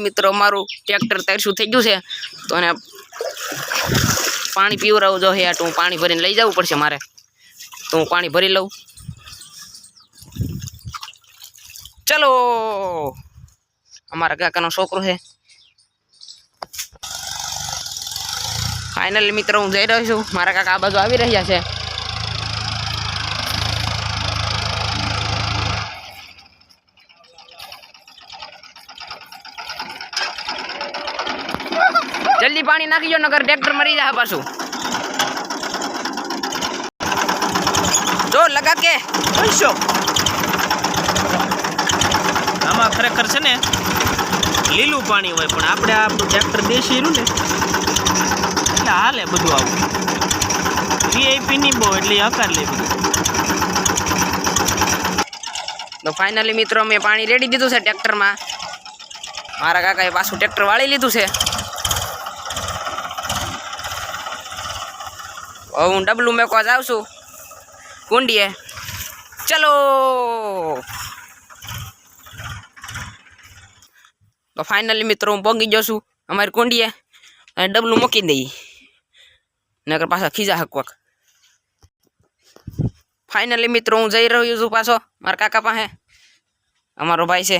મિત્રો, અમારું ટ્રેક્ટર તરશું થઈ ગયું છે? તો એને પાણી પીવરાવું જો હે તો હું પાણી ભરીને લઈ જવું પડશે મારે. તો હું પાણી ભરી લઉં. ચલો. અમારા કાકાનો છોકરો છે. ફાઇનલી મિત્રો, હું જઈ રહ્યો છું. મારા કાકા આ બાજુ આવી રહ્યા છે. જલ્દી પાણી નાખી જો નગર ટ્રેક્ટર મરી જાય પાછું. જો લગા કે પૈસો આમાં ખરેખર છે ને લીલું પાણી હોય પણ આપણે આપણું ટ્રેક્ટર દેશી રહ્યું ને એટલે હાલે બધું આવું. વીઆઈપી ની બહુ એટલે આકાર લે બધું. તો ફાઇનલી મિત્રો મેં પાણી રેડી દીધું છે ટ્રેક્ટરમાં. મારા કાકાએ પાછું ટ્રેક્ટર વાળી લીધું છે. હવે હું ડબલું મેકો જાઉં છું. કુંડીએ. ચલો. તો ફાઇનલી મિત્રો હું પહોંચી ગયો છું અમારી કુંડીએ. અને ડબલું મૂકી દઈએ. નકર પાછા ખીજા હકવાક. ફાઇનલી મિત્રો હું જઈ રહ્યો છું પાછો મારા કાકા પાસે. અમારો ભાઈ છે.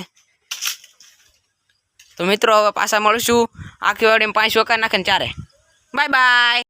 તો મિત્રો હવે પાછા મળશું. આખી વાડીમાં પાંચ વખત નાખીને ચારે. Bye bye